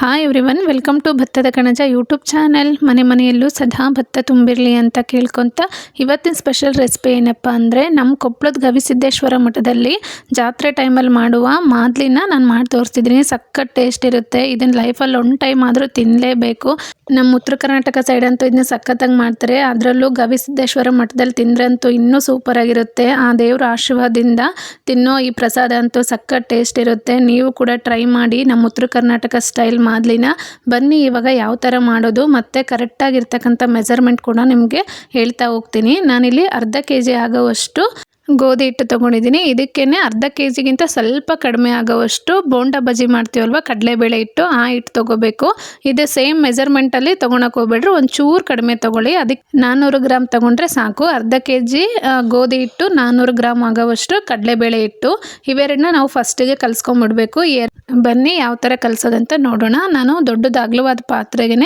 Hi everyone welcome to ಭತ್ತದ ಕಣಜ YouTube channel ಮನೆ ಮನೆಯಲ್ಲೂ ಸದಾ ಭತ್ತ ತುಂಬಿರಲಿ ಅಂತ ಕೇಳ್ಕೊತ ಇವತ್ತಿನ ಸ್ಪೆಷಲ್ ರೆಸಿಪಿ ಏನಪ್ಪ ಅಂದರೆ ನಮ್ಮ ಕೊಪ್ಪಳದ ಗವಿಸಿದ್ದೇಶ್ವರ ಮಠದಲ್ಲಿ ಜಾತ್ರೆ ಟೈಮಲ್ಲಿ ಮಾಡುವ ಮಾದಲಿನ ನಾನು ಮಾಡಿ ತೋರಿಸ್ತಿದ್ದೀನಿ ಸಖತ್ ಟೇಸ್ಟ್ ಇರುತ್ತೆ. ಇದನ್ನು ಲೈಫಲ್ಲಿ ಒಂದು ಟೈಮ್ ಆದರೂ ತಿನ್ನಲೇಬೇಕು ನಮ್ಮ ಉತ್ತರ ಕರ್ನಾಟಕ ಸೈಡ್ ಅಂತೂ ಇದನ್ನ ಸಖತ್ತಾಗಿ ಮಾಡ್ತಾರೆ. ಅದರಲ್ಲೂ ಗವಿಸಿದ್ದೇಶ್ವರ ಮಠದಲ್ಲಿ ತಿಂದ್ರಂತೂ ಇನ್ನೂ ಸೂಪರ್ ಆಗಿರುತ್ತೆ. ಆ ದೇವ್ರ ಆಶೀರ್ವಾದದಿಂದ ತಿನ್ನೋ ಈ ಪ್ರಸಾದ ಅಂತೂ ಸಖತ್ ಟೇಸ್ಟ್ ಇರುತ್ತೆ. ನೀವು ಕೂಡ ಟ್ರೈ ಮಾಡಿ ನಮ್ಮ ಉತ್ತರ ಕರ್ನಾಟಕ ಸ್ಟೈಲ್ ಮಾದಲಿನ. ಬನ್ನಿ ಇವಾಗ ಯಾವ ಥರ ಮಾಡೋದು, ಮತ್ತು ಕರೆಕ್ಟಾಗಿರ್ತಕ್ಕಂಥ ಮೆಜರ್ಮೆಂಟ್ ಕೂಡ ನಿಮಗೆ ಹೇಳ್ತಾ ಹೋಗ್ತೀನಿ. ನಾನಿಲ್ಲಿ ಅರ್ಧ ಕೆ ಜಿ ಆಗೋವಷ್ಟು ಗೋಧಿ ಹಿಟ್ಟು ತೊಗೊಂಡಿದ್ದೀನಿ. ಇದಕ್ಕೇ ಅರ್ಧ ಕೆ ಜಿಗಿಂತ ಸ್ವಲ್ಪ ಕಡಿಮೆ ಆಗೋವಷ್ಟು ಬೋಂಡ ಬಜ್ಜಿ ಮಾಡ್ತೀವಲ್ವ? ಕಡಲೆಬೇಳೆ ಹಿಟ್ಟು, ಆ ಹಿಟ್ಟು ತೊಗೋಬೇಕು. ಇದು ಸೇಮ್ ಮೆಜರ್ಮೆಂಟಲ್ಲಿ ತೊಗೊಳಕ್ಕೆ ಹೋಗ್ಬೇಡ್ರಿ. ಒಂದು ಚೂರು ಕಡಿಮೆ ತೊಗೊಳ್ಳಿ. ಅದಕ್ಕೆ ನಾನ್ನೂರು ಗ್ರಾಮ್ ತೊಗೊಂಡ್ರೆ ಸಾಕು. ಅರ್ಧ ಕೆ ಜಿ ಗೋಧಿ ಹಿಟ್ಟು ನಾನ್ನೂರು ಗ್ರಾಮ್ ಆಗೋವಷ್ಟು ಕಡಲೆಬೇಳೆ ಹಿಟ್ಟು. ಇವೆರಡನ್ನ ನಾವು ಫಸ್ಟಿಗೆ ಕಲಿಸ್ಕೊಂಬಿಡ್ಬೇಕು. ಬನ್ನಿ ಯಾವ ಥರ ಕಲ್ಸೋದಂತ ನೋಡೋಣ. ನಾನು ದೊಡ್ಡದು ಅಗಲವಾದ ಪಾತ್ರೆಗೆ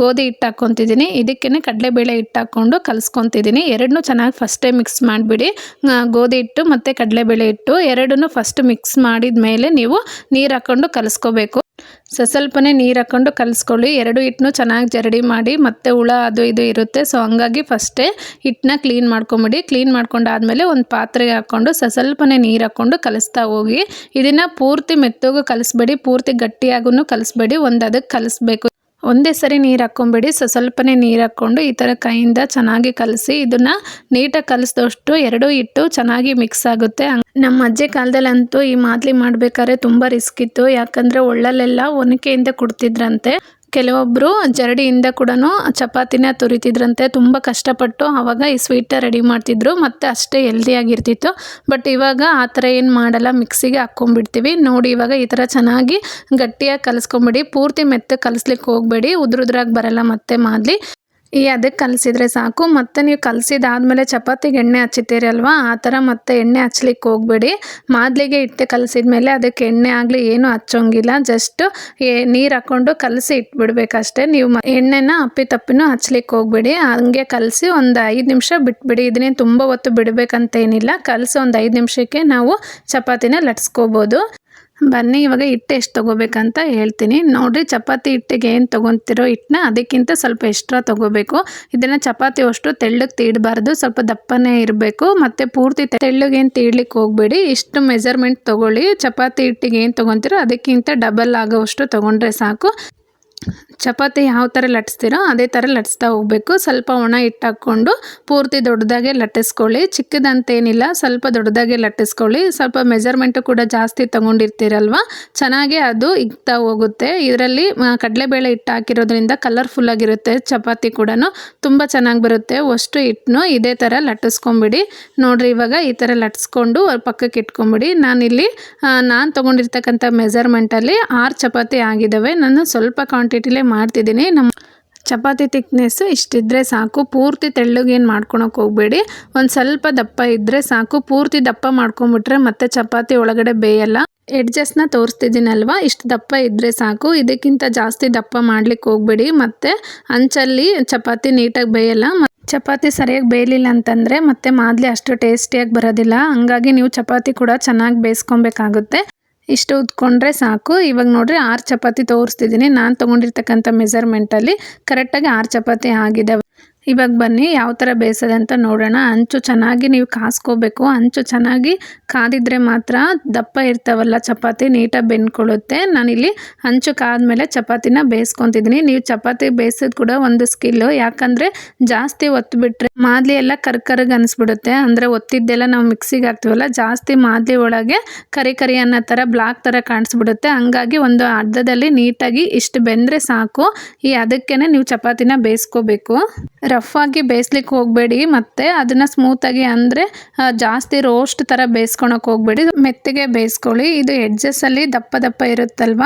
ಗೋಧಿ ಹಿಟ್ಟು ಹಾಕ್ಕೊತಿದ್ದೀನಿ. ಇದಕ್ಕೇ ಕಡಲೆಬೇಳೆ ಹಿಟ್ಟು ಹಾಕ್ಕೊಂಡು ಕಲಿಸ್ಕೊತಿದ್ದೀನಿ. ಎರಡನ್ನೂ ಚೆನ್ನಾಗಿ ಫಸ್ಟೇ ಮಿಕ್ಸ್ ಮಾಡಿಬಿಡಿ. ಗೋಧಿ ಹಿಟ್ಟು ಮತ್ತು ಕಡಲೆಬೇಳೆ ಹಿಟ್ಟು ಎರಡನ್ನೂ ಫಸ್ಟ್ ಮಿಕ್ಸ್ ಮಾಡಿದ ಮೇಲೆ ನೀವು ನೀರು ಹಾಕ್ಕೊಂಡು ಕಲಿಸ್ಕೋಬೇಕು. ಸ್ವಲ್ಪನೇ ನೀರು ಹಾಕ್ಕೊಂಡು ಕಲಸ್ಕೊಳ್ಳಿ. ಎರಡು ಹಿಟ್ಟನ್ನು ಚೆನ್ನಾಗಿ ಜರಡಿ ಮಾಡಿ, ಮತ್ತೆ ಹುಳ ಅದು ಇದು ಇರುತ್ತೆ. ಸೊ ಹಂಗಾಗಿ ಫಸ್ಟೇ ಹಿಟ್ಟನ್ನ ಕ್ಲೀನ್ ಮಾಡ್ಕೊಂಬಿಡಿ. ಕ್ಲೀನ್ ಮಾಡ್ಕೊಂಡಾದಮೇಲೆ ಒಂದು ಪಾತ್ರೆಗೆ ಹಾಕ್ಕೊಂಡು ಸ್ವಲ್ಪನೇ ನೀರು ಹಾಕ್ಕೊಂಡು ಕಲಿಸ್ತಾ ಹೋಗಿ. ಇದನ್ನು ಪೂರ್ತಿ ಮೆತ್ತಗೂ ಕಲಿಸ್ಬೇಡಿ. ಪೂರ್ತಿ ಗಟ್ಟಿಯಾಗೂ ಕಲಿಸ್ಬೇಡಿ. ಒಂದು ಅದಕ್ಕೆ ಕಲಿಸ್ಬೇಕು. ಒಂದೇ ಸರಿ ನೀರು ಹಾಕ್ಕೊಂಬಿಡಿ ಸೊ, ಸ್ವಲ್ಪನೇ ನೀರು ಹಾಕ್ಕೊಂಡು ಈ ಥರ ಕೈಯಿಂದ ಚೆನ್ನಾಗಿ ಕಲಸಿ ಇದನ್ನು ನೀಟಾಗಿ ಕಲಿಸಿದಷ್ಟು ಎರಡೂ ಇಟ್ಟು ಚೆನ್ನಾಗಿ ಮಿಕ್ಸ್ ಆಗುತ್ತೆ. ನಮ್ಮ ಅಜ್ಜಿ ಕಾಲದಲ್ಲಂತೂ ಈ ಮಾದಲಿ ಮಾಡಬೇಕಾದ್ರೆ ತುಂಬ ರಿಸ್ಕ್ ಇತ್ತು. ಯಾಕಂದರೆ ಒಳ್ಳಲ್ಲೆಲ್ಲ ಒನಕೆಯಿಂದ ಕೊಡ್ತಿದ್ರಂತೆ. ಕೆಲವೊಬ್ಬರು ಜರಡಿಯಿಂದ ಕೂಡ ಚಪಾತಿನ ತುರಿತಿದ್ರಂತೆ ತುಂಬ ಕಷ್ಟಪಟ್ಟು ಆವಾಗ ಈ ಸ್ವೀಟ ರೆಡಿ ಮಾಡ್ತಿದ್ರು, ಮತ್ತು ಅಷ್ಟೇ ಹೆಲ್ದಿಯಾಗಿರ್ತಿತ್ತು ಬಟ್ ಇವಾಗ ಆ ಥರ ಏನು ಮಾಡಲ್ಲ ಮಿಕ್ಸಿಗೆ ಹಾಕ್ಕೊಂಬಿಡ್ತೀವಿ ನೋಡಿ ಇವಾಗ ಈ ಥರ ಚೆನ್ನಾಗಿ ಗಟ್ಟಿಯಾಗಿ ಕಲಿಸ್ಕೊಂಬಿಡಿ, ಪೂರ್ತಿ ಮೆತ್ತಗೆ ಕಲಿಸ್ಲಿಕ್ಕೆ ಹೋಗಬೇಡಿ, ಉದ್ರುದ್ರಾಗಿ ಬರಲ್ಲ ಮತ್ತೆ ಮಾದಲಿ. ಈ ಅದಕ್ಕೆ ಕಲಸಿದ್ರೆ ಸಾಕು. ಮತ್ತು ನೀವು ಕಲಸಿದಾದ್ಮೇಲೆ ಚಪಾತಿಗೆ ಎಣ್ಣೆ ಹಚ್ಚಿತೀರಿ ಅಲ್ವಾ? ಆ ಥರ ಮತ್ತೆ ಎಣ್ಣೆ ಹಚ್ಲಿಕ್ಕೆ ಹೋಗಬೇಡಿ. ಮಾದಲಿಗೆ ಇಟ್ಟು ಕಲಸಿದ ಮೇಲೆ ಅದಕ್ಕೆ ಎಣ್ಣೆ ಆಗಲಿ ಏನೂ ಹಚ್ಚೋಂಗಿಲ್ಲ. ಜಸ್ಟ್ ನೀರು ಹಾಕ್ಕೊಂಡು ಕಲಸಿ ಇಟ್ಬಿಡ್ಬೇಕಷ್ಟೇ. ನೀವು ಎಣ್ಣೆನ ಅಪ್ಪಿ ತಪ್ಪಿನೂ ಹಚ್ಲಿಕ್ಕೆ ಹೋಗಬೇಡಿ. ಹಂಗೆ ಕಲಸಿ ಒಂದು ಐದು ನಿಮಿಷ ಬಿಟ್ಬಿಡಿ. ಇದನ್ನೇ ತುಂಬ ಹೊತ್ತು ಬಿಡಬೇಕಂತೇನಿಲ್ಲ. ಕಲಸಿ ಒಂದು ಐದು ನಿಮಿಷಕ್ಕೆ ನಾವು ಚಪಾತಿನ ಲಟ್ಸ್ಕೋಬೋದು. ಬನ್ನಿ, ಇವಾಗ ಹಿಟ್ಟು ಎಷ್ಟು ತೊಗೋಬೇಕಂತ ಹೇಳ್ತೀನಿ. ನೋಡಿರಿ, ಚಪಾತಿ ಹಿಟ್ಟಿಗೆ ಏನು ತೊಗೊತಿರೋ ಹಿಟ್ಟನ್ನ ಅದಕ್ಕಿಂತ ಸ್ವಲ್ಪ ಎಕ್ಸ್ಟ್ರಾ ತೊಗೋಬೇಕು. ಇದನ್ನು ಚಪಾತಿ ಅಷ್ಟು ತೆಳ್ಳಗೆ ತೀಡಬಾರ್ದು, ಸ್ವಲ್ಪ ದಪ್ಪನೇ ಇರಬೇಕು. ಮತ್ತು ಪೂರ್ತಿ ತೆಳ್ಳಗೆ ಏನು ತೀಡ್ಲಿಕ್ಕೆ ಹೋಗಬೇಡಿ. ಇಷ್ಟು ಮೆಜರ್ಮೆಂಟ್ ತೊಗೊಳ್ಳಿ, ಚಪಾತಿ ಹಿಟ್ಟಿಗೆ ಏನು ತೊಗೊತಿರೋ ಅದಕ್ಕಿಂತ ಡಬಲ್ ಆಗೋವಷ್ಟು ತೊಗೊಂಡ್ರೆ ಸಾಕು. ಚಪಾತಿ ಯಾವ ಥರ ಲಟ್ಸ್ತೀರೋ ಅದೇ ಥರ ಲಟ್ಸ್ತಾ ಹೋಗಬೇಕು. ಸ್ವಲ್ಪ ಒಣ ಹಿಟ್ಟು ಹಾಕ್ಕೊಂಡು ಪೂರ್ತಿ ದೊಡ್ಡದಾಗೆ ಲಟ್ಟಿಸ್ಕೊಳ್ಳಿ. ಚಿಕ್ಕದಂತೇನಿಲ್ಲ, ಸ್ವಲ್ಪ ದೊಡ್ಡದಾಗೆ ಲಟ್ಟಿಸ್ಕೊಳ್ಳಿ. ಸ್ವಲ್ಪ ಮೆಜರ್ಮೆಂಟು ಕೂಡ ಜಾಸ್ತಿ ತೊಗೊಂಡಿರ್ತೀರಲ್ವ? ಚೆನ್ನಾಗಿ ಅದು ಇಗ್ತಾ ಹೋಗುತ್ತೆ. ಇದರಲ್ಲಿ ಕಡಲೆಬೇಳೆ ಹಿಟ್ಟು ಹಾಕಿರೋದ್ರಿಂದ ಕಲರ್ಫುಲ್ಲಾಗಿರುತ್ತೆ ಚಪಾತಿ ಕೂಡ ತುಂಬ ಚೆನ್ನಾಗಿ ಬರುತ್ತೆ. ಅಷ್ಟು ಹಿಟ್ಟನ್ನು ಇದೇ ಥರ ಲಟ್ಟಿಸ್ಕೊಂಬಿಡಿ. ನೋಡಿರಿ, ಇವಾಗ ಈ ಥರ ಲಟ್ಸ್ಕೊಂಡು ಪಕ್ಕಕ್ಕೆ ಇಟ್ಕೊಂಬಿಡಿ. ನಾನಿಲ್ಲಿ ನಾನು ತೊಗೊಂಡಿರ್ತಕ್ಕಂಥ ಮೆಜರ್ಮೆಂಟಲ್ಲಿ ಆರು ಚಪಾತಿ ಆಗಿದ್ದಾವೆ ನಾನು ಸ್ವಲ್ಪ ಕ್ವಾಂಟಿಟಿಲೇ ಮಾಡ್ತಿದ್ದೀನಿ. ನಮ್ಮ ಚಪಾತಿ ತಿಕ್ನೆಸ್ಸು ಇಷ್ಟಿದ್ರೆ ಸಾಕು. ಪೂರ್ತಿ ತೆಳ್ಳಗೇನು ಮಾಡ್ಕೊಳಕ್ಕೆ ಹೋಗಬೇಡಿ. ಒಂದು ಸ್ವಲ್ಪ ದಪ್ಪ ಇದ್ದರೆ ಸಾಕು. ಪೂರ್ತಿ ದಪ್ಪ ಮಾಡ್ಕೊಂಬಿಟ್ರೆ ಮತ್ತೆ ಚಪಾತಿ ಒಳಗಡೆ ಬೇಯಲ್ಲ. ಎಡ್ಜಸ್ಟ್ನ ತೋರಿಸ್ತಿದ್ದೀನಲ್ವ? ಇಷ್ಟು ದಪ್ಪ ಇದ್ದರೆ ಸಾಕು. ಇದಕ್ಕಿಂತ ಜಾಸ್ತಿ ದಪ್ಪ ಮಾಡ್ಲಿಕ್ಕೆ ಹೋಗಬೇಡಿ. ಮತ್ತು ಅಂಚಲ್ಲಿ ಚಪಾತಿ ನೀಟಾಗಿ ಬೇಯಲ್ಲ. ಚಪಾತಿ ಸರಿಯಾಗಿ ಬೇಯಲಿಲ್ಲ ಅಂತಂದರೆ ಮತ್ತೆ ಮಾದಲಿ ಅಷ್ಟು ಟೇಸ್ಟಿಯಾಗಿ ಬರೋದಿಲ್ಲ. ಹಂಗಾಗಿ ನೀವು ಚಪಾತಿ ಕೂಡ ಚೆನ್ನಾಗಿ ಬೇಯಿಸ್ಕೊಬೇಕಾಗುತ್ತೆ. ಇಷ್ಟು ಉದ್ಕೊಂಡ್ರೆ ಸಾಕು. ಇವಾಗ ನೋಡಿರಿ ಆರು ಚಪಾತಿ ತೋರಿಸ್ತಿದ್ದೀನಿ ನಾನು ತೊಗೊಂಡಿರ್ತಕ್ಕಂಥ ಮೆಜರ್ಮೆಂಟಲ್ಲಿ ಕರೆಕ್ಟಾಗಿ ಆರು ಚಪಾತಿ ಆಗಿದ್ದಾವೆ ಇವಾಗ ಬನ್ನಿ, ಯಾವ ಥರ ಅಂತ ನೋಡೋಣ. ಹಂಚು ಚೆನ್ನಾಗಿ ನೀವು ಕಾಸ್ಕೋಬೇಕು. ಹಂಚು ಚೆನ್ನಾಗಿ ಕಾದಿದ್ರೆ ಮಾತ್ರ ದಪ್ಪ ಇರ್ತಾವಲ್ಲ ಚಪಾತಿ, ನೀಟಾಗಿ ಬೆಂದ್ಕೊಳ್ಳುತ್ತೆ. ನಾನಿಲ್ಲಿ ಹಂಚು ಕಾದ್ಮೇಲೆ ಚಪಾತಿನ ಬೇಯಿಸ್ಕೊತಿದ್ದೀನಿ ನೀವು ಚಪಾತಿ ಬೇಯಿಸೋದು ಕೂಡ ಒಂದು ಸ್ಕಿಲ್ಲು ಯಾಕಂದರೆ ಜಾಸ್ತಿ ಒತ್ತಿಬಿಟ್ರೆ ಮಾದಲಿ ಎಲ್ಲ ಕರ್ಕರಿಗೆ ಅನಿಸ್ಬಿಡುತ್ತೆ. ಅಂದರೆ ಒತ್ತಿದ್ದೆಲ್ಲ ನಾವು ಮಿಕ್ಸಿಗೆ ಹಾಕ್ತೀವಲ್ಲ, ಜಾಸ್ತಿ ಮಾದಲಿ ಒಳಗೆ ಕರಿ ಕರಿ ಅನ್ನೋ ಥರ ಬ್ಲಾಕ್ ಥರ ಕಾಣಿಸ್ಬಿಡುತ್ತೆ. ಹಂಗಾಗಿ ಒಂದು ಅರ್ಧದಲ್ಲಿ ನೀಟಾಗಿ ಇಷ್ಟು ಬೆಂದರೆ ಸಾಕು. ಈ ಅದಕ್ಕೇ ನೀವು ಚಪಾತಿನ ಬೇಯಿಸ್ಕೋಬೇಕು ರಫ್ ಆಗಿ ಬೇಯಿಸ್ಲಿಕ್ಕೆ ಹೋಗಬೇಡಿ, ಮತ್ತು ಅದನ್ನು ಸ್ಮೂತಾಗಿ ಅಂದರೆ ಜಾಸ್ತಿ ರೋಸ್ಟ್ ಥರ ಬೇಯಿಸ್ಕೊಳಕ್ಕೆ ಹೋಗಬೇಡಿ. ಮೆತ್ತಗೆ ಬೇಯಿಸ್ಕೊಳ್ಳಿ. ಇದು ಎಡ್ಜಸ್ಸಲ್ಲಿ ದಪ್ಪ ದಪ್ಪ ಇರುತ್ತಲ್ವ?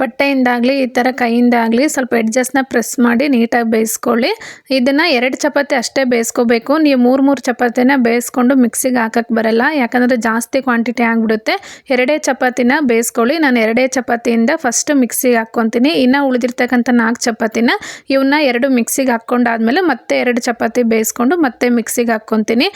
ಬಟ್ಟೆಯಿಂದಾಗಲಿ, ಈ ಥರ ಕೈಯಿಂದಾಗಲಿ ಸ್ವಲ್ಪ ಎಡ್ಜಸ್ನ ಪ್ರೆಸ್ ಮಾಡಿ ನೀಟಾಗಿ ಬೇಯಿಸ್ಕೊಳ್ಳಿ. ಇದನ್ನು ಎರಡು ಚಪಾತಿ ಅಷ್ಟೇ ಬೇಯಿಸ್ಕೋಬೇಕು. ನೀವು ಮೂರು ಮೂರು ಚಪಾತಿನ ಬೇಯಿಸ್ಕೊಂಡು ಮಿಕ್ಸಿಗೆ ಹಾಕಕ್ಕೆ ಬರಲ್ಲ. ಯಾಕಂದರೆ ಜಾಸ್ತಿ ಕ್ವಾಂಟಿಟಿ ಆಗಿಬಿಡುತ್ತೆ. ಎರಡೇ ಚಪಾತಿನ ಬೇಯಿಸ್ಕೊಳ್ಳಿ. ನಾನು ಎರಡೇ ಚಪಾತಿಯಿಂದ ಫಸ್ಟ್ ಮಿಕ್ಸಿಗೆ ಹಾಕ್ಕೊತೀನಿ. ಇನ್ನು ಉಳಿದಿರ್ತಕ್ಕಂಥ ನಾಲ್ಕು ಚಪಾತಿನ ಇವನ್ನ ಎರಡು ಮಿಕ್ಸಿಗೆ ಹಾಕ್ಕೊಂಡಾದ್ಮೇಲೆ ಮತ್ತೆ ಎರಡು ಚಪಾತಿ ಬೇಯಿಸ್ಕೊಂಡು ಮತ್ತೆ ಮಿಕ್ಸಿಗೆ ಹಾಕ್ಕೊತೀನಿ.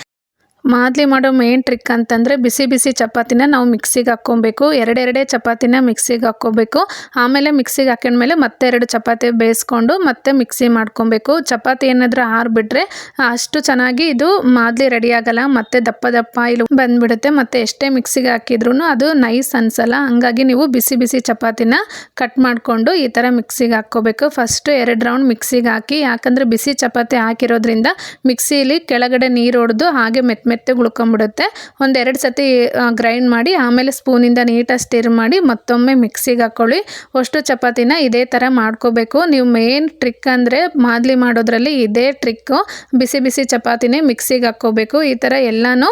ಮಾದಲಿ ಮಾಡೋ ಮೇನ್ ಟ್ರಿಕ್ ಅಂತಂದರೆ ಬಿಸಿ ಬಿಸಿ ಚಪಾತಿನ ನಾವು ಮಿಕ್ಸಿಗೆ ಹಾಕ್ಕೊಬೇಕು. ಎರಡೆರಡೇ ಚಪಾತಿನ ಮಿಕ್ಸಿಗೆ ಹಾಕ್ಕೋಬೇಕು. ಆಮೇಲೆ ಮಿಕ್ಸಿಗೆ ಹಾಕೊಂಡ್ಮೇಲೆ ಮತ್ತೆ ಎರಡು ಚಪಾತಿ ಬೇಯಿಸ್ಕೊಂಡು ಮತ್ತೆ ಮಿಕ್ಸಿ ಮಾಡ್ಕೊಬೇಕು. ಚಪಾತಿ ಏನಾದರೂ ಆರಿಬಿಟ್ರೆ ಅಷ್ಟು ಚೆನ್ನಾಗಿ ಇದು ಮಾದಲಿ ರೆಡಿ ಆಗಲ್ಲ. ಮತ್ತೆ ದಪ್ಪ ದಪ್ಪ ಇಲ್ಲಿ ಬಂದ್ಬಿಡುತ್ತೆ. ಮತ್ತು ಎಷ್ಟೇ ಮಿಕ್ಸಿಗೆ ಹಾಕಿದ್ರು ಅದು ನೈಸ್ ಅನಿಸಲ್ಲ. ಹಂಗಾಗಿ ನೀವು ಬಿಸಿ ಬಿಸಿ ಚಪಾತಿನ ಕಟ್ ಮಾಡಿಕೊಂಡು ಈ ಥರ ಮಿಕ್ಸಿಗೆ ಹಾಕ್ಕೋಬೇಕು. ಫಸ್ಟು ಎರಡು ರೌಂಡ್ ಮಿಕ್ಸಿಗೆ ಹಾಕಿ, ಯಾಕಂದರೆ ಬಿಸಿ ಚಪಾತಿ ಹಾಕಿರೋದ್ರಿಂದ ಮಿಕ್ಸಿಲಿ ಕೆಳಗಡೆ ನೀರು ಹೊಡೆದು ಹಾಗೆ ಮೆತ್ತ ಮೆತ್ತಗೆ ಉಳ್ಕೊಂಬಿಡುತ್ತೆ ಒಂದೆರಡು ಸತಿ ಗ್ರೈಂಡ್ ಮಾಡಿ, ಆಮೇಲೆ ಸ್ಪೂನಿಂದ ನೀಟಾಗಿ ಸ್ಟಿರ್ ಮಾಡಿ ಮತ್ತೊಮ್ಮೆ ಮಿಕ್ಸಿಗೆ ಹಾಕ್ಕೊಳ್ಳಿ ಅಷ್ಟು ಚಪಾತಿನ ಇದೇ ಥರ ಮಾಡ್ಕೋಬೇಕು. ನೀವು ಮೇನ್ ಟ್ರಿಕ್ ಅಂದರೆ ಮಾದಲಿ ಮಾಡೋದ್ರಲ್ಲಿ ಇದೇ ಟ್ರಿಕ್ಕು ಬಿಸಿ ಬಿಸಿ ಚಪಾತಿನೇ ಮಿಕ್ಸಿಗೆ ಹಾಕ್ಕೋಬೇಕು. ಈ ಥರ ಎಲ್ಲನೂ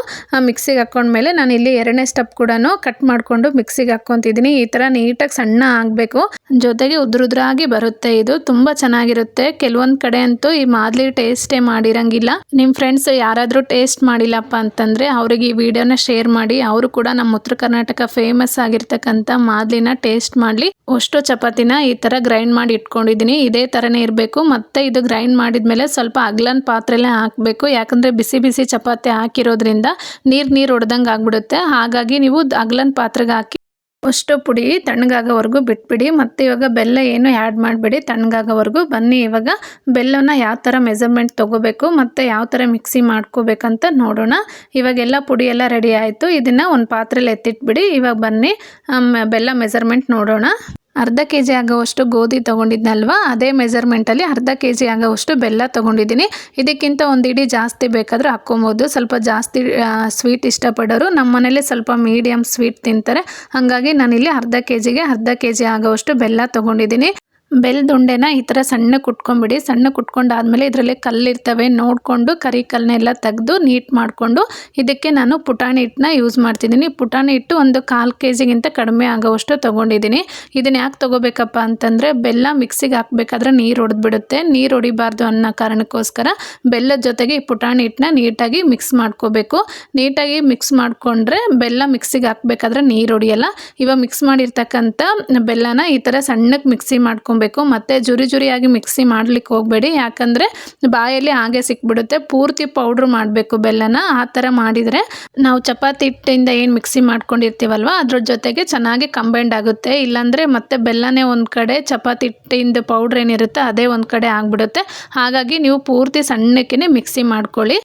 ಮಿಕ್ಸಿಗೆ ಹಾಕ್ಕೊಂಡ್ಮೇಲೆ ನಾನು ಇಲ್ಲಿ ಎರಡನೇ ಸ್ಟೆಪ್ ಕೂಡ ಕಟ್ ಮಾಡಿಕೊಂಡು ಮಿಕ್ಸಿಗೆ ಹಾಕ್ಕೊತಿದ್ದೀನಿ. ಈ ಥರ ನೀಟಾಗಿ ಸಣ್ಣ ಆಗಬೇಕು. ಜೊತೆಗೆ ಉದ್ರುದ್ರಾಗಿ ಬರುತ್ತೆ ಇದು. ತುಂಬ ಚೆನ್ನಾಗಿರುತ್ತೆ. ಕೆಲವೊಂದು ಕಡೆ ಅಂತೂ ಈ ಮಾದಲಿ ಟೇಸ್ಟೇ ಮಾಡಿರಂಗಿಲ್ಲ. ನಿಮ್ಮ ಫ್ರೆಂಡ್ಸ್ ಯಾರಾದರೂ ಟೇಸ್ಟ್ ಮಾಡಿಲ್ಲಪ್ಪ ಅಂತಂದರೆ ಅವರಿಗೆ ಈ ವಿಡಿಯೋನ ಶೇರ್ ಮಾಡಿ, ಅವರು ಕೂಡ ನಮ್ಮ ಉತ್ತರ ಕರ್ನಾಟಕ ಫೇಮಸ್ ಆಗಿರ್ತಕ್ಕಂಥ ಮಾದಲಿನ ಟೇಸ್ಟ್ ಮಾಡಲಿ. ಅಷ್ಟು ಚಪಾತಿನ ಈ ಥರ ಗ್ರೈಂಡ್ ಮಾಡಿ ಇಟ್ಕೊಂಡಿದ್ದೀನಿ ಇದೇ ಥರನೇ ಇರಬೇಕು. ಮತ್ತು ಇದು ಗ್ರೈಂಡ್ ಮಾಡಿದ್ಮೇಲೆ ಸ್ವಲ್ಪ ಅಗ್ಲನ್ ಪಾತ್ರೆಲೇ ಹಾಕಬೇಕು. ಯಾಕಂದರೆ ಬಿಸಿ ಬಿಸಿ ಚಪಾತಿ ಹಾಕಿರೋದ್ರಿಂದ ನೀರು ನೀರು ಹೊಡೆದಂಗೆ ಆಗಿಬಿಡುತ್ತೆ. ಹಾಗಾಗಿ ನೀವು ಅಗ್ಲನ್ ಪಾತ್ರೆಗೆ ಹಾಕಿ ಅಷ್ಟು ಪುಡಿ ತಣ್ಣಗಾಗೋವರೆಗೂ ಬಿಟ್ಬಿಡಿ. ಮತ್ತು ಇವಾಗ ಬೆಲ್ಲ ಏನು ಆ್ಯಡ್ ಮಾಡಬೇಡಿ. ತಣ್ಣಗಾಗೋವರೆಗೂ ಬನ್ನಿ. ಇವಾಗ ಬೆಲ್ಲನ ಯಾವ ಥರ ಮೆಜರ್ಮೆಂಟ್ ತೊಗೋಬೇಕು, ಮತ್ತು ಯಾವ ಥರ ಮಿಕ್ಸಿ ಮಾಡ್ಕೋಬೇಕಂತ ನೋಡೋಣ. ಇವಾಗೆಲ್ಲ ಪುಡಿ ಎಲ್ಲ ರೆಡಿ ಆಯಿತು. ಇದನ್ನು ಒಂದು ಪಾತ್ರೆಲಿ ಎತ್ತಿಟ್ಬಿಡಿ. ಇವಾಗ ಬನ್ನಿ. ಬೆಲ್ಲ ಮೆಜರ್ಮೆಂಟ್ ನೋಡೋಣ. ಅರ್ಧ ಕೆ ಜಿ ಆಗೋವಷ್ಟು ಗೋಧಿ ತೊಗೊಂಡಿದ್ನಲ್ವ? ಅದೇ ಮೆಜರ್ಮೆಂಟಲ್ಲಿ ಅರ್ಧ ಕೆ ಜಿ ಆಗೋವಷ್ಟು ಬೆಲ್ಲ ತೊಗೊಂಡಿದ್ದೀನಿ. ಇದಕ್ಕಿಂತ ಒಂದು ಇಡೀ ಜಾಸ್ತಿ ಬೇಕಾದರೂ ಹಾಕ್ಕೊಬೋದು. ಸ್ವಲ್ಪ ಜಾಸ್ತಿ ಸ್ವೀಟ್ ಇಷ್ಟಪಡೋರು ನಮ್ಮ ಮನೇಲಿ ಸ್ವಲ್ಪ ಮೀಡಿಯಮ್ ಸ್ವೀಟ್ ತಿಂತಾರೆ. ಹಾಗಾಗಿ ನಾನಿಲ್ಲಿ ಅರ್ಧ ಕೆ ಜಿಗೆ ಅರ್ಧ ಕೆ ಜಿ ಆಗೋವಷ್ಟು ಬೆಲ್ಲ ತೊಗೊಂಡಿದ್ದೀನಿ. ಬೆಲ್ಲದುಂಡೆನ ಈ ಥರ ಸಣ್ಣ ಕುಟ್ಕೊಂಬಿಡಿ. ಸಣ್ಣ ಕುಟ್ಕೊಂಡಾದಮೇಲೆ ಇದರಲ್ಲಿ ಕಲ್ಲಿರ್ತವೆ ನೋಡಿಕೊಂಡು, ಕರಿ ಕಲ್ಲನ್ನೆಲ್ಲ ತೆಗೆದು ನೀಟ್ ಮಾಡಿಕೊಂಡು, ಇದಕ್ಕೆ ನಾನು ಪುಟಾಣಿ ಹಿಟ್ಟನ್ನ ಯೂಸ್ ಮಾಡ್ತಿದ್ದೀನಿ. ಪುಟಾಣಿ ಹಿಟ್ಟು ಒಂದು ಕಾಲು ಕೆ ಜಿಗಿಂತ ಕಡಿಮೆ ಆಗೋವಷ್ಟು ತೊಗೊಂಡಿದ್ದೀನಿ. ಇದನ್ನು ಯಾಕೆ ತೊಗೋಬೇಕಪ್ಪ ಅಂತಂದರೆ, ಬೆಲ್ಲ ಮಿಕ್ಸಿಗೆ ಹಾಕ್ಬೇಕಾದ್ರೆ ನೀರು ಹೊಡೆದ್ಬಿಡುತ್ತೆ ನೀರು ಹೊಡಿಬಾರ್ದು ಅನ್ನೋ ಕಾರಣಕ್ಕೋಸ್ಕರ ಬೆಲ್ಲದ ಜೊತೆಗೆ ಈ ಪುಟಾಣಿ ಹಿಟ್ಟನ್ನ ನೀಟಾಗಿ ಮಿಕ್ಸ್ ಮಾಡ್ಕೋಬೇಕು. ನೀಟಾಗಿ ಮಿಕ್ಸ್ ಮಾಡಿಕೊಂಡ್ರೆ ಬೆಲ್ಲ ಮಿಕ್ಸಿಗೆ ಹಾಕ್ಬೇಕಾದ್ರೆ ನೀರು ಹೊಡಿಯಲ್ಲ ಇವಾಗ ಮಿಕ್ಸ್ ಮಾಡಿರ್ತಕ್ಕಂಥ ಬೆಲ್ಲನ ಈ ಥರ ಸಣ್ಣಕ್ಕೆ ಮಿಕ್ಸಿ ಮಾಡಬೇಕು ಮತ್ತು ಜುರಿ ಜುರಿಯಾಗಿ ಮಿಕ್ಸಿ ಮಾಡ್ಲಿಕ್ಕೆ ಹೋಗಬೇಡಿ. ಯಾಕಂದರೆ ಬಾಯಲ್ಲಿ ಹಾಗೆ ಸಿಕ್ಬಿಡುತ್ತೆ. ಪೂರ್ತಿ ಪೌಡ್ರ್ ಮಾಡಬೇಕು ಬೆಲ್ಲನ. ಆ ಥರ ಮಾಡಿದರೆ ನಾವು ಚಪಾತಿ ಹಿಟ್ಟಿಂದ ಏನು ಮಿಕ್ಸಿ ಮಾಡ್ಕೊಂಡಿರ್ತೀವಲ್ವ, ಅದ್ರ ಜೊತೆಗೆ ಚೆನ್ನಾಗಿ ಕಂಬೈಂಡ್ ಆಗುತ್ತೆ. ಇಲ್ಲಾಂದರೆ ಮತ್ತೆ ಬೆಲ್ಲನೇ ಒಂದು ಕಡೆ, ಚಪಾತಿ ಹಿಟ್ಟಿಂದ ಪೌಡ್ರ್ ಏನಿರುತ್ತೆ ಅದೇ ಒಂದು ಕಡೆ ಆಗಿಬಿಡುತ್ತೆ. ಹಾಗಾಗಿ ನೀವು ಪೂರ್ತಿ ಸಣ್ಣಕ್ಕೆ ಮಿಕ್ಸಿ ಮಾಡ್ಕೊಳ್ಳಿ.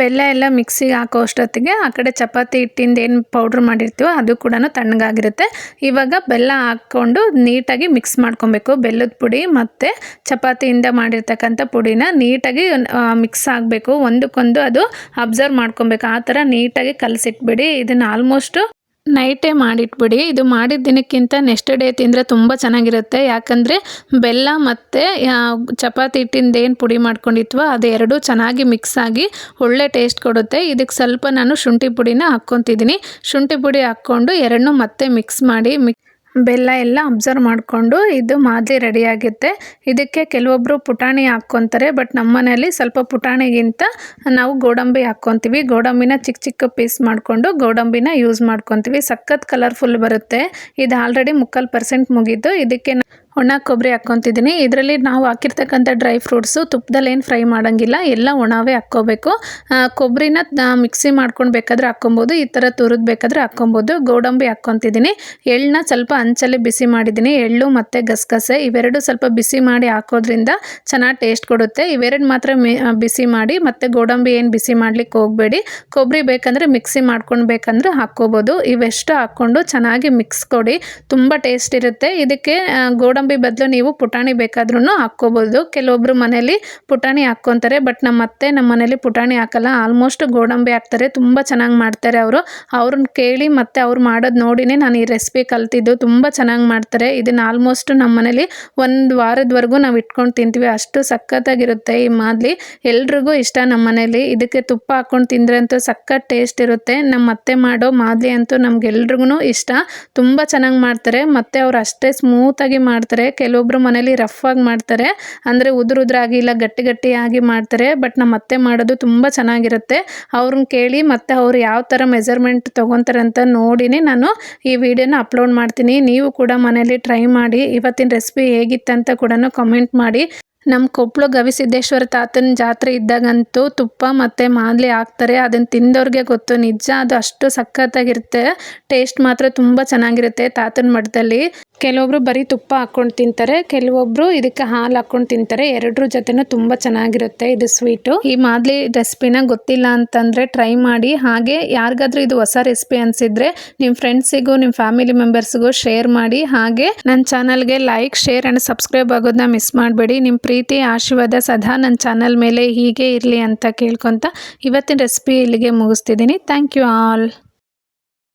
ಬೆಲ್ಲ ಎಲ್ಲ ಮಿಕ್ಸಿಗೆ ಹಾಕೋ ಅಷ್ಟೊತ್ತಿಗೆ ಆ ಕಡೆ ಚಪಾತಿ ಹಿಟ್ಟಿಂದ ಏನು ಪೌಡ್ರ್ ಮಾಡಿರ್ತೀವೋ ಅದು ಕೂಡ ತಣ್ಣಗಾಗಿರುತ್ತೆ. ಇವಾಗ ಬೆಲ್ಲ ಹಾಕ್ಕೊಂಡು ನೀಟಾಗಿ ಮಿಕ್ಸ್ ಮಾಡ್ಕೊಬೇಕು. ಬೆಲ್ಲದ ಪುಡಿ ಮತ್ತು ಚಪಾತಿಯಿಂದ ಮಾಡಿರ್ತಕ್ಕಂಥ ಪುಡಿನ ನೀಟಾಗಿ ಮಿಕ್ಸ್ ಆಗಬೇಕು. ಒಂದಕ್ಕೊಂದು ಅದು ಅಬ್ಸರ್ವ್ ಮಾಡ್ಕೊಬೇಕು. ಆ ಥರ ನೀಟಾಗಿ ಕಲಸಿಟ್ಬಿಡಿ. ಇದನ್ನು ಆಲ್ಮೋಸ್ಟು ನೈಟೇ ಮಾಡಿಟ್ಬಿಡಿ. ಇದು ಮಾಡಿದ ದಿನಕ್ಕಿಂತ ನೆಕ್ಸ್ಟ್ ಡೇ ತಿಂದರೆ ತುಂಬ ಚೆನ್ನಾಗಿರುತ್ತೆ. ಯಾಕಂದರೆ ಬೆಲ್ಲ ಮತ್ತು ಚಪಾತಿ ಹಿಟ್ಟಿಂದ ಏನು ಪುಡಿ ಮಾಡ್ಕೊಂಡಿತ್ವೋ ಅದು ಎರಡೂ ಚೆನ್ನಾಗಿ ಮಿಕ್ಸ್ ಆಗಿ ಒಳ್ಳೆ ಟೇಸ್ಟ್ ಕೊಡುತ್ತೆ. ಇದಕ್ಕೆ ಸ್ವಲ್ಪ ನಾನು ಶುಂಠಿ ಪುಡಿನ ಹಾಕ್ಕೊತಿದ್ದೀನಿ. ಶುಂಠಿ ಪುಡಿ ಹಾಕ್ಕೊಂಡು ಎರಡನ್ನೂ ಮತ್ತೆ ಮಿಕ್ಸ್ ಮಾಡಿ ಮಿಕ್ ಬೆಲ್ಲ ಎಲ್ಲ ಅಬ್ಸರ್ವ್ ಮಾಡಿಕೊಂಡು ಇದು ಮಾದಲಿ ರೆಡಿಯಾಗುತ್ತೆ ಇದಕ್ಕೆ ಕೆಲವೊಬ್ಬರು ಪುಟಾಣಿ ಹಾಕ್ಕೊತಾರೆ ಬಟ್ ನಮ್ಮ ಸ್ವಲ್ಪ ಪುಟಾಣಿಗಿಂತ ನಾವು ಗೋಡಂಬಿ ಹಾಕ್ಕೊತೀವಿ. ಗೋಡಂಬಿನ ಚಿಕ್ಕ ಚಿಕ್ಕ ಪೀಸ್ ಮಾಡಿಕೊಂಡು ಗೋಡಂಬಿನ ಯೂಸ್ ಮಾಡ್ಕೊತೀವಿ. ಸಖತ್ ಕಲರ್ಫುಲ್ ಬರುತ್ತೆ. ಇದು ಆಲ್ರೆಡಿ ಮುಕ್ಕಾಲು ಪರ್ಸೆಂಟ್ ಮುಗಿದು ಇದಕ್ಕೆ ಒಣ ಕೊಬ್ಬರಿ ಹಾಕ್ಕೊತಿದ್ದೀನಿ. ಇದರಲ್ಲಿ ನಾವು ಹಾಕಿರ್ತಕ್ಕಂಥ ಡ್ರೈ ಫ್ರೂಟ್ಸು ತುಪ್ಪದಲ್ಲಿ ಏನು ಫ್ರೈ ಮಾಡೋಂಗಿಲ್ಲ. ಎಲ್ಲ ಒಣವೇ ಹಾಕ್ಕೋಬೇಕು. ಕೊಬ್ಬರಿನ ಮಿಕ್ಸಿ ಮಾಡ್ಕೊಂಡು ಬೇಕಾದರೆ ಹಾಕ್ಕೊಬೋದು. ಈ ಥರ ತುರಿದು ಬೇಕಾದ್ರೆ ಹಾಕ್ಕೊಬೋದು. ಗೋಡಂಬಿ ಹಾಕ್ಕೊತಿದ್ದೀನಿ. ಎಳ್ಳನ್ನ ಸ್ವಲ್ಪ ಅಂಚಲ್ಲಿ ಬಿಸಿ ಮಾಡಿದ್ದೀನಿ. ಎಳ್ಳು ಮತ್ತು ಗಸಗಸೆ ಇವೆರಡು ಸ್ವಲ್ಪ ಬಿಸಿ ಮಾಡಿ ಹಾಕೋದ್ರಿಂದ ಚೆನ್ನಾಗಿ ಟೇಸ್ಟ್ ಕೊಡುತ್ತೆ. ಇವೆರಡು ಮಾತ್ರ ಬಿಸಿ ಮಾಡಿ ಮತ್ತು ಗೋಡಂಬಿ ಏನು ಬಿಸಿ ಮಾಡ್ಲಿಕ್ಕೆ ಹೋಗಬೇಡಿ. ಕೊಬ್ಬರಿ ಬೇಕಂದರೆ ಮಿಕ್ಸಿ ಮಾಡ್ಕೊಂಡು ಬೇಕಂದ್ರೆ ಹಾಕ್ಕೋಬೋದು. ಇವೆಷ್ಟು ಹಾಕ್ಕೊಂಡು ಚೆನ್ನಾಗಿ ಮಿಕ್ಸ್ ಕೊಡಿ. ತುಂಬ ಟೇಸ್ಟ್ ಇರುತ್ತೆ. ಇದಕ್ಕೆ ಗೋಡಂಬಿ ಗೋಡಂಬಿ ಬದಲು ನೀವು ಪುಟಾಣಿ ಬೇಕಾದ್ರೂ ಹಾಕ್ಕೋಬೋದು. ಕೆಲವೊಬ್ಬರು ಮನೇಲಿ ಪುಟಾಣಿ ಹಾಕ್ಕೊತಾರೆ, ಬಟ್ ನಮ್ಮ ಅತ್ತೆ ನಮ್ಮ ಮನೇಲಿ ಪುಟಾಣಿ ಹಾಕಲ್ಲ. ಆಲ್ಮೋಸ್ಟ್ ಗೋಡಂಬಿ ಹಾಕ್ತಾರೆ. ತುಂಬ ಚೆನ್ನಾಗಿ ಮಾಡ್ತಾರೆ ಅವರು. ಅವ್ರನ್ನ ಕೇಳಿ ಮತ್ತು ಅವ್ರು ಮಾಡೋದು ನೋಡಿನೇ ನಾನು ಈ ರೆಸಿಪಿ ಕಲ್ತಿದ್ದು ತುಂಬ ಚೆನ್ನಾಗಿ ಮಾಡ್ತಾರೆ. ಇದನ್ನು ಆಲ್ಮೋಸ್ಟ್ ನಮ್ಮ ಮನೇಲಿ ಒಂದು ವಾರದವರೆಗೂ ನಾವು ಇಟ್ಕೊಂಡು ತಿಂತೀವಿ. ಅಷ್ಟು ಸಖತ್ತಾಗಿರುತ್ತೆ ಈ ಮಾದಲಿ. ಎಲ್ರಿಗೂ ಇಷ್ಟ ನಮ್ಮ ಮನೇಲಿ. ಇದಕ್ಕೆ ತುಪ್ಪ ಹಾಕ್ಕೊಂಡು ತಿಂದರೆ ಅಂತೂ ಸಖತ್ ಟೇಸ್ಟ್ ಇರುತ್ತೆ. ನಮ್ಮ ಅತ್ತೆ ಮಾಡೋ ಮಾದಲಿ ಅಂತೂ ನಮ್ಗೆಲ್ರಿಗೂ ಇಷ್ಟ. ತುಂಬ ಚೆನ್ನಾಗಿ ಮಾಡ್ತಾರೆ. ಮತ್ತು ಅವ್ರು ಅಷ್ಟೇ ಸ್ಮೂತಾಗಿ ಮಾಡ್ತಾರೆ. ಮಾಡ್ತಾರೆ. ಕೆಲವೊಬ್ರು ಮನೇಲಿ ರಫ್ ಆಗಿ ಮಾಡ್ತಾರೆ. ಅಂದರೆ ಉದುರು ಉದುರಾಗಿ ಇಲ್ಲ, ಗಟ್ಟಿ ಗಟ್ಟಿಯಾಗಿ ಮಾಡ್ತಾರೆ. ಬಟ್ ನಮ್ಮ ಅತ್ತೆ ಮಾಡೋದು ತುಂಬ ಚೆನ್ನಾಗಿರುತ್ತೆ. ಅವ್ರನ್ನ ಕೇಳಿ ಮತ್ತು ಅವ್ರು ಯಾವ ಥರ ಮೆಜರ್ಮೆಂಟ್ ತೊಗೊತಾರೆ ಅಂತ ನೋಡಿನೇ ನಾನು ಈ ವಿಡಿಯೋನ ಅಪ್ಲೋಡ್ ಮಾಡ್ತೀನಿ. ನೀವು ಕೂಡ ಮನೇಲಿ ಟ್ರೈ ಮಾಡಿ. ಇವತ್ತಿನ ರೆಸಿಪಿ ಹೇಗಿತ್ತಂತ ಕೂಡ ಕಮೆಂಟ್ ಮಾಡಿ. ನಮ್ಮ ಕೊಪ್ಪಳು ಗವಿಸಿದ್ದೇಶ್ವರ ತಾತನ ಜಾತ್ರೆ ಇದ್ದಾಗಂತೂ ತುಪ್ಪ ಮತ್ತು ಮಾದಲಿ ಹಾಕ್ತಾರೆ ಅದನ್ನು ತಿಂದವ್ರಿಗೆ ಗೊತ್ತು. ನಿಜ, ಅದು ಅಷ್ಟು ಸಖತ್ತಾಗಿರುತ್ತೆ. ಟೇಸ್ಟ್ ಮಾತ್ರ ತುಂಬ ಚೆನ್ನಾಗಿರುತ್ತೆ ತಾತನ ಮಠದಲ್ಲಿ. ಕೆಲವೊಬ್ಬರು ಬರೀ ತುಪ್ಪ ಹಾಕ್ಕೊಂಡು ತಿಂತಾರೆ, ಕೆಲವೊಬ್ರು ಇದಕ್ಕೆ ಹಾಲು ಹಾಕ್ಕೊಂಡು ತಿಂತಾರೆ. ಎರಡರ ಜೊತೆನೂ ತುಂಬ ಚೆನ್ನಾಗಿರುತ್ತೆ ಇದು ಸ್ವೀಟು. ಈ ಮಾದಲಿ ರೆಸಿಪಿನ ಗೊತ್ತಿಲ್ಲ ಅಂತಂದರೆ ಟ್ರೈ ಮಾಡಿ. ಹಾಗೆ ಯಾರಿಗಾದ್ರೂ ಇದು ಹೊಸ ರೆಸಿಪಿ ಅನಿಸಿದ್ರೆ ನಿಮ್ಮ ಫ್ರೆಂಡ್ಸಿಗೂ ನಿಮ್ಮ ಫ್ಯಾಮಿಲಿ ಮೆಂಬರ್ಸ್ಗೂ ಶೇರ್ ಮಾಡಿ. ಹಾಗೆ ನನ್ನ ಚಾನಲ್ಗೆ ಲೈಕ್, ಶೇರ್ ಆ್ಯಂಡ್ ಸಬ್ಸ್ಕ್ರೈಬ್ ಆಗೋದನ್ನ ಮಿಸ್ ಮಾಡಬೇಡಿ. ನಿಮ್ಮ ಪ್ರೀತಿ, ಆಶೀರ್ವಾದ, ಸದಾ ನನ್ನ ಚಾನಲ್ ಮೇಲೆ ಹೀಗೆ ಇರಲಿ ಅಂತ ಕೇಳ್ಕೊತ ಇವತ್ತಿನ ರೆಸಿಪಿ ಇಲ್ಲಿಗೆ ಮುಗಿಸ್ತಿದ್ದೀನಿ. Thank you all